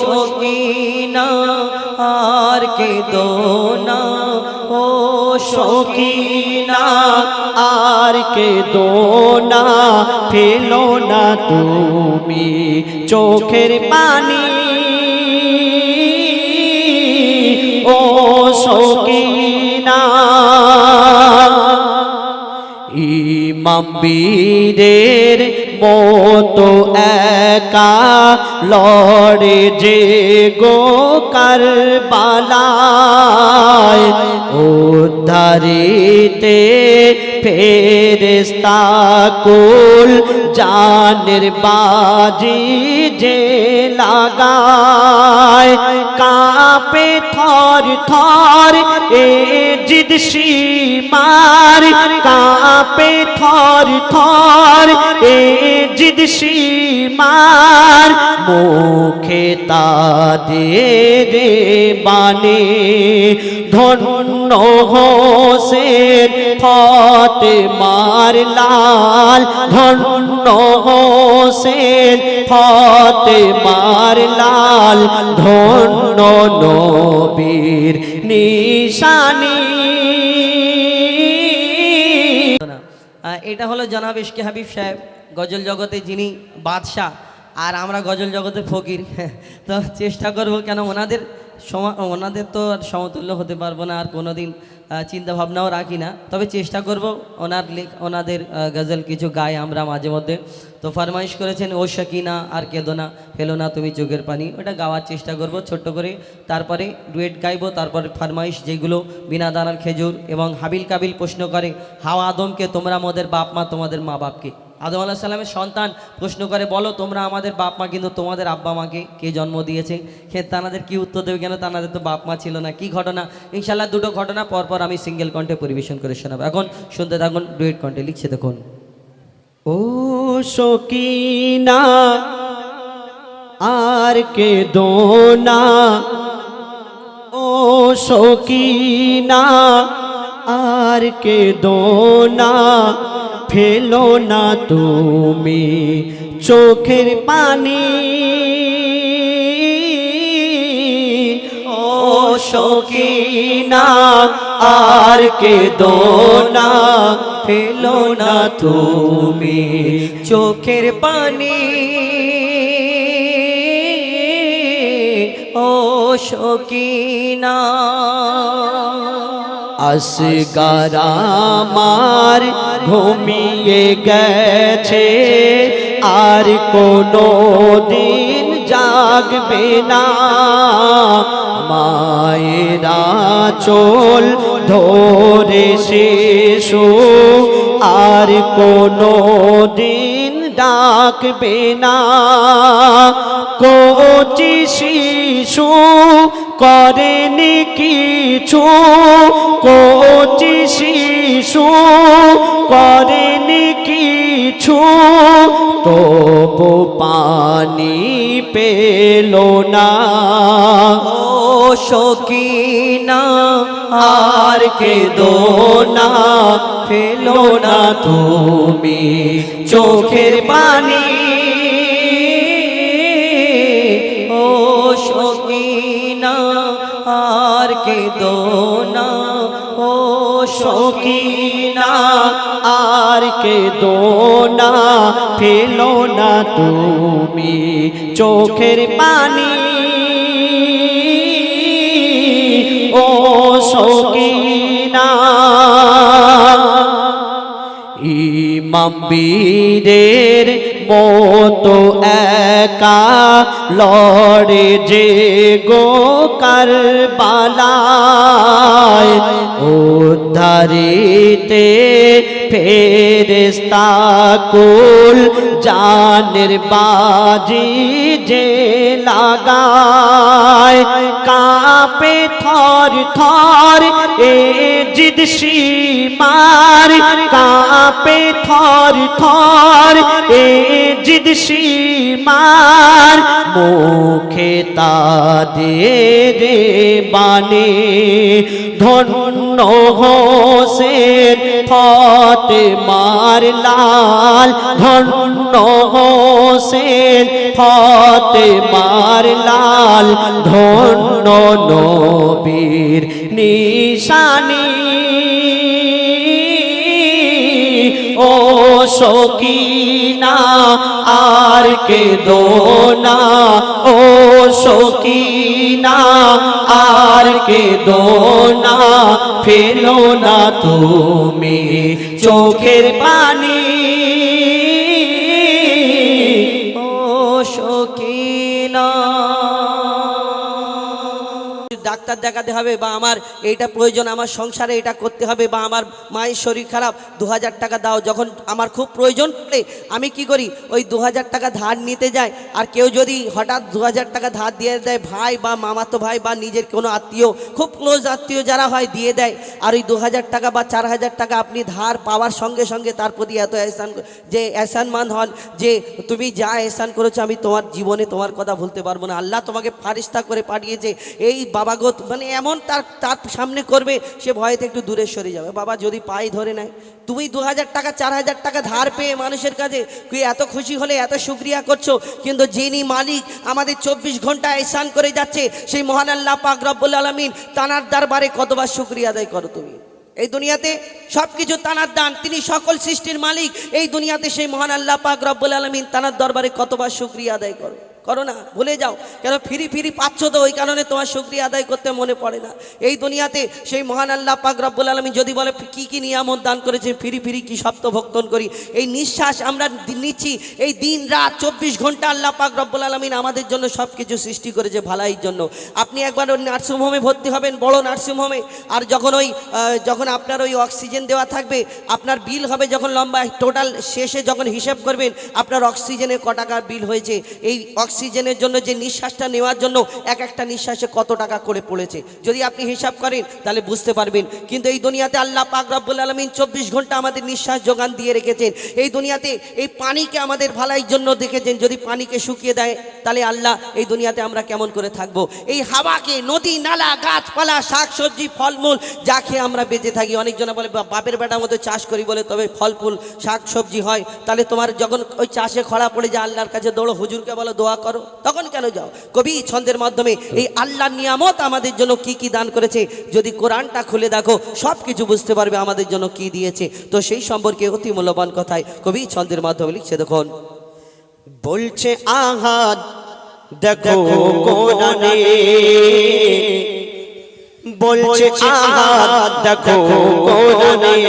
সকিনা আর কে দোনা? ও সকিনা আর কে দোনা? ফেলো না তুমি চোখের পানি ইমাম বীরের মতো একা লড়ে যে গো কারবালায়। উদ্ধারিতে ফেরেস্তা কুল জানের বাজি যে লাগায় কাপে থর থর, এ জিদ সীমার। কাপে থর থর, এ জিদ সীমার। মুখে তাদের বানে ধন্য হোসেন ফতে মার লাল। ধন্য হোসেন ফতে মার ধন্য নবীর নিশানি। এটা হলো জনাব ইশকে হাবিব সাহেব, গজল জগতে যিনি বাদশাহ, আর আমরা গজল জগতে ফকির। তো চেষ্টা করব কেন, ওনাদের সমা ওনাদের তো আর সমতুল্য হতে পারব না আর কোনোদিন। চিন্তা ভাবনাও রাখি না। তবে চেষ্টা করব ওনার লেখ ওনাদের গজল কিছু গায়ে আমরা মাঝে মধ্যে। তো ফরমাইশ করেছেন, ও শাকিনা, আর কেদো না, ফেলো না তুমি চোখের পানি। ওটা গাওয়ার চেষ্টা করব, ছোট্ট করে। তারপরে ডুয়েট গাইবো, তারপরে ফরমাইশ যেগুলো বিনা দানার খেজুর এবং হাবিল কাবিল প্রশ্ন করে, হাওয়া আদমকে, তোমরা আমাদের বাপ মা, তোমাদের মা বাপকে আদম আলাহ সাল্লামের সন্তান প্রশ্ন করে, বলো তোমরা আমাদের বাপ মা কিন্তু তোমাদের আব্বা মাকে কে জন্ম দিয়েছে? সে তানাদের কি উত্তর দেবে কেন? তানাদের তো বাপ মা ছিল না। কি ঘটনা? ইনশাল্লাহ দুটো ঘটনা পরপর আমি সিঙ্গেল কণ্ঠে পরিবেশন করে শোনাবো। এখন শুনতে থাকুন ডুয়েট কণ্ঠে লিখছে দেখুন। ও সকিনা, আর কে দোনা ও সকিনা, আর কে দোনা ফেলো না তুমি চোখের পানি। ও সকিনা আর কে দোনা ফেলো না তুমি চোখের পানি। ও শকিনা আসগার আমার ঘুমিয়ে গেছে। আর কোনো দিন জাগবে না। মায়েরা চোল ধরে শিশু। আর কোনো দিন ডাকবে না। কোচি শিশু করেনি কিছু। কোচি শিশু করেনি কিছু। তবু পানি পেল না। ও শকিনা আর কে দোনা ফেলো না তুমি চোখের পানি। ও শকিনা আর কে দোনা ও শকিনা আর কে দোনা ফেলো না তুমি চোখের পানি। ইমাম বীরের মতো একা লড়ে যে গো কারবালায়। উদ্ধারিতে ফেরেস্তা কুল জানের বাজি যে লাগায়, কাপে থর থর এ জিদ সীমার, কাপে থর থর এ জিদ সীমার, মুখে তাদের বানে ধন্য হোসেন ফতে মার লাল, ধন্য হোসেন ফতে মার লাল লাল ধন্য নবীর নিশানি। ও সকিনা, আর কে দোনা ও সকিনা, আর কে দোনা ফেলো না তুমি চোখের পানি ডাক্তার দেখাতে হবে বা আমার এইটা প্রয়োজন, আমার সংসারে এটা করতে হবে বা আমার মায়ের শরীর খারাপ দু হাজার টাকা দাও, যখন আমার খুব প্রয়োজন পড়ে, আমি কি করি? ওই দু হাজার টাকা ধার নিতে যাই, আর কেউ যদি হঠাৎ দু হাজার টাকা ধার দিয়ে দেয়, ভাই বা মামাতো ভাই বা নিজের কোনো আত্মীয়, খুব ক্লোজ আত্মীয় যারা হয় দিয়ে দেয়, আর ওই দু হাজার টাকা বা চার হাজার টাকা আপনি ধার পাওয়ার সঙ্গে সঙ্গে তার প্রতি এত এহসান যে এহসানমান হন, যে তুমি যা এহসান করেছ আমি তোমার জীবনে তোমার কথা ভুলতে পারব না। আল্লাহ তোমাকে ফারিস্তা করে পাঠিয়েছে, এই বাবা গো মানে এমন তার তার সামনে করবে, সে ভয়েতে একটু দূরে সরে যাবে। বাবা, যদি পাই ধরে নেয়, তুমি দু হাজার টাকা চার হাজার টাকা ধার পেয়ে মানুষের কাছে তুই এত খুশি হলে, এত শুক্রিয়া করছ? কিন্তু যিনি মালিক আমাদের চব্বিশ ঘণ্টা এসান করে যাচ্ছে, সেই মহান আল্লাহ পাক রব্বুল আলমিন তানার দরবারে কতবার শুক্রিয়া আদায় করো তুমি। এই দুনিয়াতে সব কিছু তানার দান, তিনি সকল সৃষ্টির মালিক। এই দুনিয়াতে সেই মহান আল্লাহ পাক রব্বুল আলমিন তানার দরবারে কতবার শুক্রিয়া আদায় করো। করো না, ভুলে যাও। কেন ফিরি ফিরি পাচ্ছ তো, ওই কারণে তোমার শুক্রিয়া আদায় করতে মনে পড়ে না। এই দুনিয়াতে সেই মহান আল্লাহ পাক রব্বুল আলমী যদি বলে, কী কি নিয়ামত দান করেছে ফিরি ফিরি কী সপ্ত ভক্তন করি? এই নিঃশ্বাস আমরা নিচ্ছি, এই দিন, রাত, চব্বিশ ঘণ্টা আল্লাহ পাক রব্বুল আলমিন আমাদের জন্য সব কিছু সৃষ্টি করেছে ভালাইয়ের জন্য। আপনি একবার ওই নার্সিংহোমে ভর্তি হবেন, বড় নার্সিংহোমে, আর যখন ওই যখন আপনার ওই অক্সিজেন দেওয়া থাকবে, আপনার বিল হবে যখন লম্বা, টোটাল শেষে যখন হিসেব করবেন, আপনার অক্সিজেনের ক টাকার বিল হয়েছে, এই অক্সিজেনের জন্য, যে নিঃশ্বাসটা নেওয়ার জন্য এক একটা নিঃশ্বাসে কত টাকা করে পড়েছে। যদি আপনি হিসাব করেন, তাহলে বুঝতে পারবেন। কিন্তু এই দুনিয়াতে আল্লাহ পাক রব্বুল আলমিন চব্বিশ ঘণ্টা আমাদের নিঃশ্বাস যোগান দিয়ে রেখেছেন। এই দুনিয়াতে এই পানিকে আমাদের ভালাইয়ের জন্য দেখেছেন। যদি পানিকে শুকিয়ে দেয়, তাহলে আল্লাহ এই দুনিয়াতে আমরা কেমন করে থাকব? এই হাওয়াকে, নদী, নালা, গাছপালা শাক সবজি ফলমূল, যা খেয়ে আমরা বেঁচে থাকি। অনেকজনে বলে বাপের বেটার মতো চাষ করি বলে তবে ফল ফুল শাক সবজি হয়। তাহলে তোমার যখন ওই চাষে খরা পড়ে যায়, আল্লাহর কাছে দৌড়ো, হুজুরকে বলো, দোয়া করো তখন কেন যাও? কবি ছন্দের মাধ্যমে এই আল্লাহর নিয়ামত আমাদের জন্য কি কি দান করেছে? যদি কোরআনটা খুলে দেখো সব কিছু বুঝতে পারবে আমাদের জন্য কি দিয়েছে। তো সেই সম্পর্কে অতি মূল্যবান কথায় কবি ছন্দের মাধ্যমে লিখছে দেখুন। বলছে আহাদ দেখো কোরআনে। বলছে আহাদ দেখো কোরআনে।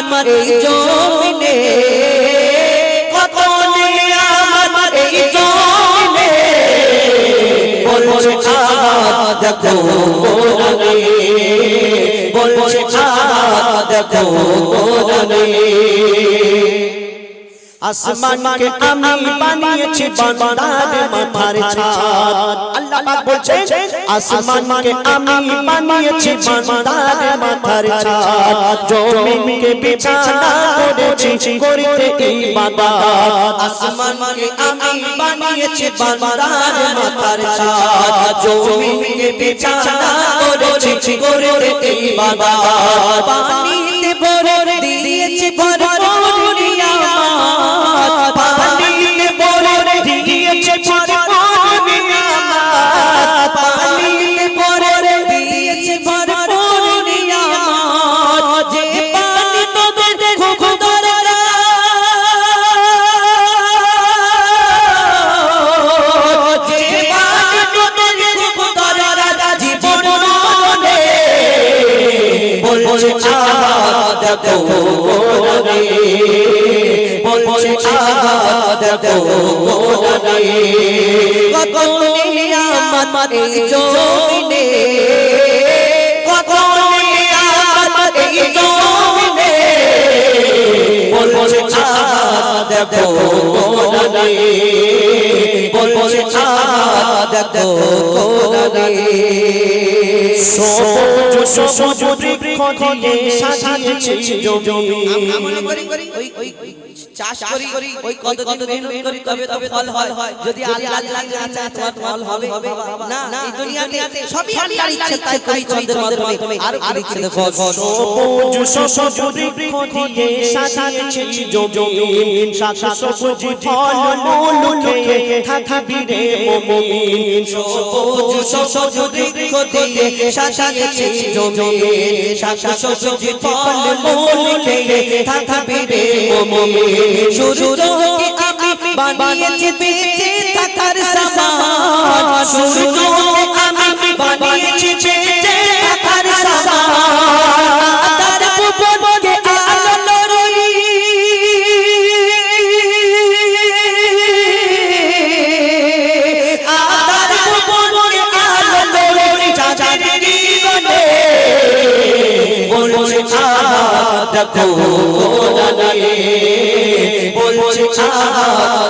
নিয়ামত এই জমিনে? কত আমার এই জমিনে? বলছে দেখো দেখো আসমানকে আমি বানিয়েছি বান্দার মাথার ছাদ আল্লাহ পাক বলছেন আসমানকে আমি বানিয়েছি বান্দার মাথার ছাদ জমিনকে বিছানা করেছি করতে ইবাদত আসমানকে আমি বানিয়েছি বান্দার মাথার ছাদ জমিনকে বিছানা করেছি করতে ইবাদত পানিতে ভরে দেখো কোরআনে কত নিয়ামত এই জমিনে কত নিয়ামত এই জমিনে বলছে দেখো কোরআনে বলছে আহাদ কোরআনে কোরআনে সবুজ সবুজ বৃক্ষ দিয়ে সাজিয়েছে জমি আমরা করি ওই ওই চাষ করি ওই কতদিন মেহনত করি তবে তবে ফল হয়। যদি আল্লাহ আল্লাহ না চায় তোমার ফল হবে না না এই দুনিয়াতে সবই আল্লাহর ইচ্ছে তাই করি চন্দ্রের মাধ্যমে। আর কি লিখছে দেখো সবুজ সবুজ দিয়ে সাজিয়েছে জমি শাখা সবুজ ফল মূল খেয়ে থাকবি রে মুমিন। সবুজ সবুজ বৃক্ষ দিয়ে সাজিয়েছে জমি শাখা সবুজ ফল মূল খেয়ে থাকবি রে মুমিন। সূর্যকে আমি বানিয়েছি বেঁচে থাকার সামান। সূর্যকে আমি বানিয়েছি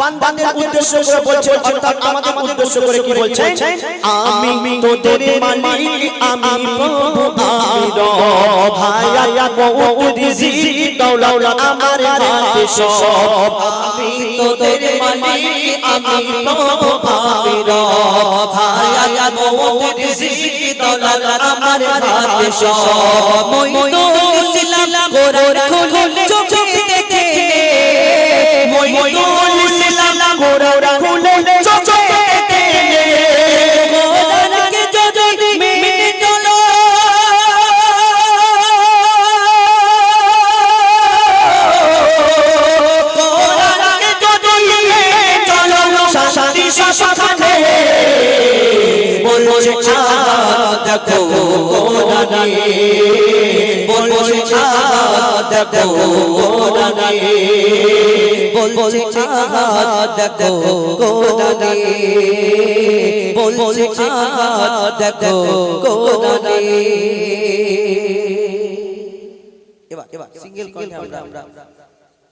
বান্দাদের উদ্দেশ্য করে বলছেন অর্থাৎ আমাদের উদ্দেশ্য করে কি বলছেন আমি তোদের মালিক আমি প্রভু আমি রব হায়া বহুত রিজিক দৌলত আমার হাতে সব আমি তোদের মালিক আমি প্রভু আমি রব হায়া মওত রিজিক দৌলত আমার হাতে সব মই তো বলছে দেখো কোরআনে বলছে দেখো কোরআনে বলছে দেখো কোরআনে বলছে দেখো কোরআনে এবার এবার সিঙ্গেল কণ্ঠে আমরা।